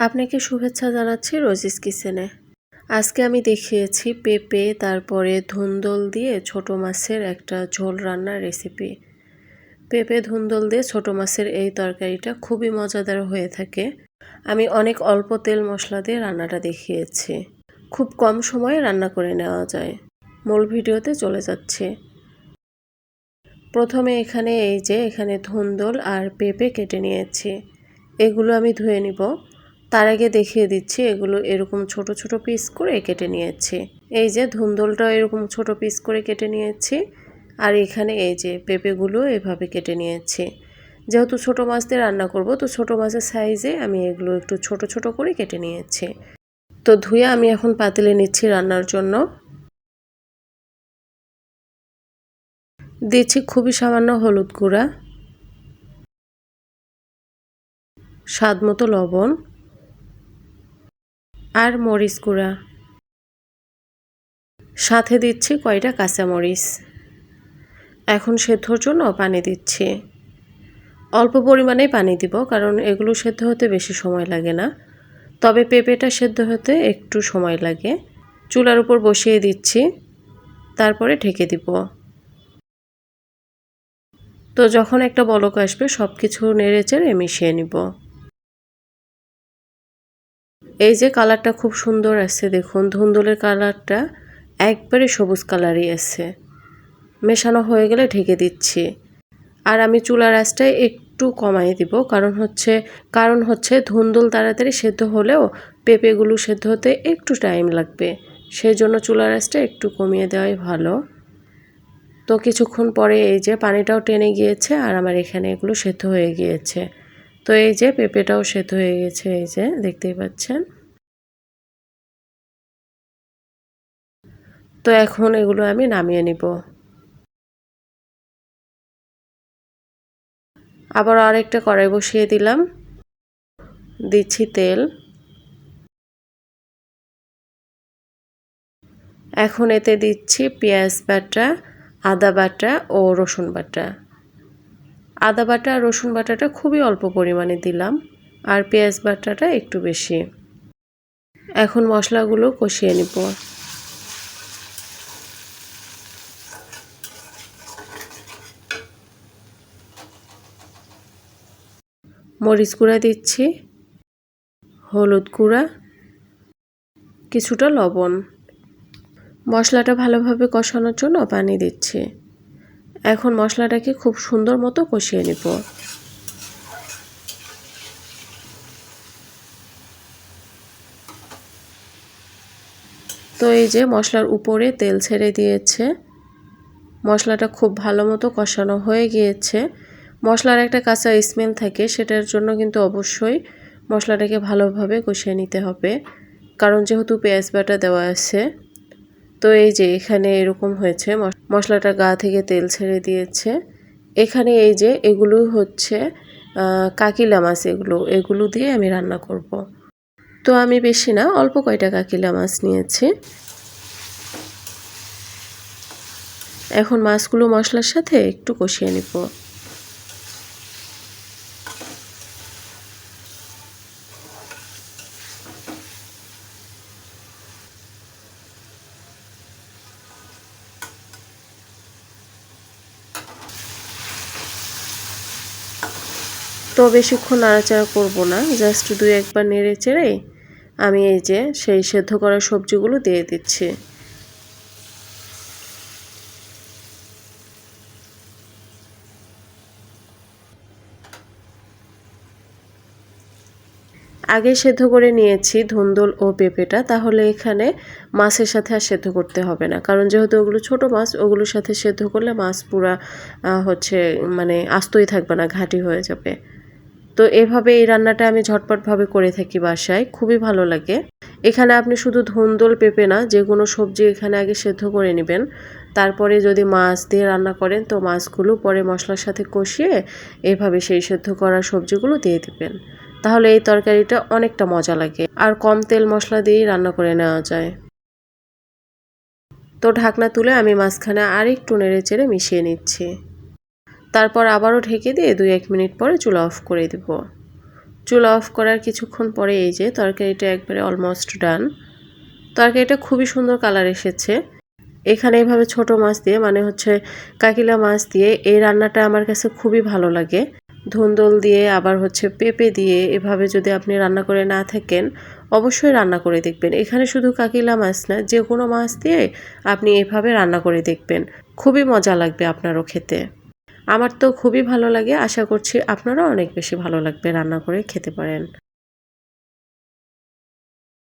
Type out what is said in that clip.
আপনাকে শুভেচ্ছা জানাচ্ছি রোজিস কিচেনে। আজকে আমি দেখিয়েছি পেঁপে, তারপরে ধুন্দল দিয়ে ছোট মাছের একটা ঝোল রান্নার রেসিপি পেঁপে, ধুন্দল দিয়ে ছোট মাছের এই তরকারিটা খুবই মজাদার হয়ে থাকে। আমি অনেক অল্প তেল মশলা দিয়ে রান্নাটা দেখিয়েছি। খুব কম সময়ে রান্না করে নেওয়া যায়। মূল ভিডিওতে চলে যাচ্ছে। প্রথমে এখানে এই যে এখানে ধুন্দল আর পেঁপে কেটে নিয়েছি। এগুলো আমি ধুয়ে নিব। তার আগে দেখিয়ে দিচ্ছি, এগুলো এরকম ছোট ছোট পিস করে কেটে নিয়েছি। এই যে ধুন্দলটাও এরকম ছোট পিস করে কেটে নিয়েছি। আর এখানে এই যে পেঁপেগুলো এভাবে কেটে নিয়েছি। যেহেতু ছোট মাছ দিয়ে রান্না করব, তো ছোট মাছের সাইজে আমি এগুলো একটু ছোট ছোট করে কেটে নিয়েছি। তো ধুয়ে আমি এখন পাতিলে নিচ্ছি রান্নার জন্য। দিচ্ছি খুবই সামান্য হলুদ গুঁড়া, স্বাদ মতো লবণ। আর মরিচ গুঁড়া। সাথে দিচ্ছি কয়টা কাঁচামরিচ এখন সেদ্ধর জন্য পানি দিচ্ছি। অল্প পরিমাণে পানি দিব, কারণ এগুলো সেদ্ধ হতে বেশি সময় লাগে না। তবে পেঁপেটা সেদ্ধ হতে একটু সময় লাগে। চুলার উপর বসিয়ে দিচ্ছি। তারপরে ঢেকে দিব। তো যখন একটা বলক আসবে সব কিছু নেড়ে চেড়ে মিশিয়ে নিব। এই যে কালারটা খুব সুন্দর আছে, দেখুন। ধুন্দুলের কালারটা একবারে সবুজ কালারই আছে। মেশানো হয়ে গেলে ঢেকে দিচ্ছি। আর আমি চুলার আঁচটায় একটু কমাই দিব, কারণ হচ্ছে কারণ হচ্ছে ধুন্দুল তাড়াতাড়ি সেদ্ধ হলেও পেঁপেগুলো সেদ্ধ হতে একটু টাইম লাগবে। সেই জন্য চুলার আঁচটা একটু কমিয়ে দেওয়াই ভালো। তো কিছুক্ষণ পরে এই যে পানিটাও টেনে গিয়েছে আর আমার এখানে এগুলো সেদ্ধ হয়ে গিয়েছে। তো এই যে পেঁপেটাও সেদ্ধ হয়ে গেছে, এই যে দেখতেই পাচ্ছেন। তো এখন এগুলো আমি নামিয়ে নিব। আবার আরেকটা কড়াই বসিয়ে দিলাম। দিচ্ছি তেল। এখন এতে দিচ্ছি পেঁয়াজ বাটা, আদা বাটা ও রসুন বাটা। আদা বাটা আর রসুন বাটাটা খুবই অল্প পরিমাণে দিলাম, আর পেঁয়াজ বাটাটা একটু বেশি। এখন মশলাগুলো কষিয়ে নিব। মরিচ গুঁড়া দিচ্ছি, হলুদ গুঁড়া, কিছুটা লবণ। মশলাটা ভালোভাবে কষানোর জন্য পানি দিচ্ছি। এখন মশলাটাকে খুব সুন্দর মতো কষিয়ে নিব। তো এই যে মশলার উপরে তেল ছেড়ে দিয়েছে। মশলাটা খুব ভালো মতো কষানো হয়ে গিয়েছে। মশলার একটা কাঁচা স্মেল থাকে, সেটার জন্য কিন্তু অবশ্যই মশলাটাকে ভালোভাবে কষিয়ে নিতে হবে। কারণ যেহেতু পেঁয়াজ বাটা দেওয়া আছে তো এই যে এখানে এরকম হয়েছে মশলাটা গা থেকে তেল ছেড়ে দিয়েছে। এখানে এই যে এগুলো হচ্ছে কাকিলা মাছ এগুলো এগুলো দিয়ে আমি রান্না করব। তো আমি বেশি না, অল্প কয়টা কাকিলা মাছ নিয়েছি। এখন মাছগুলো মশলার সাথে একটু কষিয়ে নিব। তো বেশিক্ষণ নাড়াচাড়া করব না জাস্ট দুই একবার নেড়ে চেড়ে আমি এই যে সেই সেদ্ধ করা সবজিগুলো দিয়ে দিচ্ছি। আগে সেদ্ধ করে নিয়েছি ধুন্দল ও পেঁপেটা, তাহলে এখানে মাছের সাথে আর সেদ্ধ করতে হবে না, কারণ যেহেতু ওগুলো ছোট মাছ, ওগুলোর সাথে সেদ্ধ করলে মাছ পুরা হচ্ছে মানে আস্তই থাকবে না, ঘাটি হয়ে যাবে। তো এভাবে এই রান্নাটা আমি ঝটপটভাবে করে থাকি বাসায়, খুবই ভালো লাগে। এখানে আপনি শুধু ধুন্দল পেঁপে না, যে কোনো সবজি এখানে আগে সেদ্ধ করে নেবেন। তারপরে যদি মাছ দিয়ে রান্না করেন, তো মাছগুলো পরে মশলার সাথে কষিয়ে এভাবে সেই সেদ্ধ করা সবজিগুলো দিয়ে দেবেন। তাহলে এই তরকারিটা অনেকটা মজা লাগে, আর কম তেল মশলা দিয়েই রান্না করে নেওয়া যায়। তো ঢাকনা তুলে আমি মাঝখানে আর একটু নেড়ে চেড়ে মিশিয়ে নিচ্ছি। তারপর আবারও ঢেকে দিয়ে দুই এক মিনিট পরে চুলা অফ করে দেব। চুলা অফ করার কিছুক্ষণ পরে এই যে তরকারিটা একবারে অলমোস্ট ডান তরকারিটা খুবই সুন্দর কালার এসেছে। এখানে এভাবে ছোট মাছ দিয়ে মানে হচ্ছে কাকিলা মাছ দিয়ে, এই রান্নাটা আমার কাছে খুবই ভালো লাগে। ধুন্দল দিয়ে, আবার হচ্ছে পেঁপে দিয়ে, এভাবে যদি আপনি রান্না করে না থাকেন, অবশ্যই রান্না করে দেখবেন। এখানে শুধু কাকিলা মাছ না, যে কোনো মাছ দিয়ে আপনি এভাবে রান্না করে দেখবেন। খুবই মজা লাগবে আপনারও খেতে। আমার তো খুবই ভালো লাগে। আশা করছি আপনারাও অনেক বেশি ভালো লাগবে রান্না করে খেতে পারেন।